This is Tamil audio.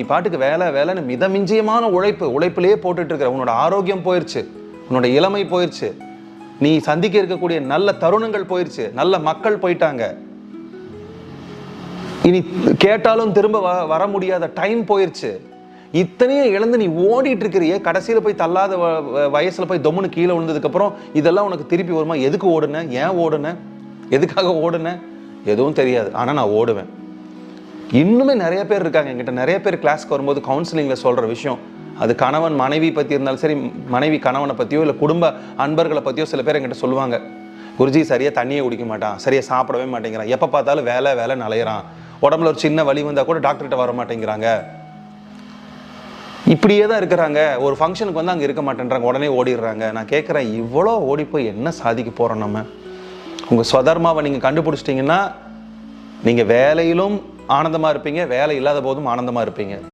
நீ பாட்டுக்கு வேலை வேலைன்னு மிதமிஞ்சியமான உழைப்பு உழைப்பிலேயே போட்டுட்டு இருக்கிற உன்னோட ஆரோக்கியம் போயிருச்சு உன்னோட இளமை போயிருச்சு நீ சந்திக்க இருக்கக்கூடிய நல்ல தருணங்கள் போயிருச்சு நல்ல மக்கள் போயிட்டாங்க. இனி கேட்டாலும் திரும்ப வ- வர முடியாத டைம் போயிருச்சு. இத்தனையும் இழந்து நீ ஓடிட்டு இருக்கிறியே கடைசியில் போய் தள்ளாத வ- போய் தொம்முன்னு கீழே விழுந்ததுக்கப்புறம் இதெல்லாம் உனக்கு திருப்பி வருமா? எதுக்கு ஓடுன? ஏன் ஓடுன? எதுக்காக ஓடுன? எதுவும் தெரியாது. ஆனால் நான் ஓடுவேன். இன்னுமே நிறைய பேர் இருக்காங்க என்கிட்ட. நிறைய பேர் கிளாஸ்க்கு வரும்போது கவுன்சிலிங்கில் சொல்கிற விஷயம். அது கணவன் மனைவி பற்றி இருந்தாலும் சரி மனைவி கணவனை பற்றியோ இல்லை குடும்ப அன்பர்களை பற்றியோ சில பேர் எங்கிட்ட சொல்லுவாங்க. குருஜி சரியாக தண்ணியை குடிக்க மாட்டான். சரியாக சாப்பிடவே மாட்டேங்கிறான். எப்போ பார்த்தாலும் வேலை வேலை நலையிறான் உடம்புல ஒரு சின்ன வலி வந்தால் கூட டாக்டர்கிட்ட வர மாட்டேங்கிறாங்க. இப்படியே தான் இருக்கிறாங்க. ஒரு ஃபங்க்ஷனுக்கு வந்து அங்கே இருக்க மாட்டேன்றாங்க. உடனே ஓடிடுறாங்க. நான் கேட்குறேன் இவ்வளோ ஓடி போய் என்ன சாதிக்க போகிறோம் நம்ம? உங்கள் ஸ்வதர்மாவை நீங்கள் கண்டுபிடிச்சிட்டிங்கன்னா நீங்கள் வேலையிலும் ஆனந்தமாக இருப்பீங்க வேலை இல்லாத போதும் ஆனந்தமாக இருப்பீங்க.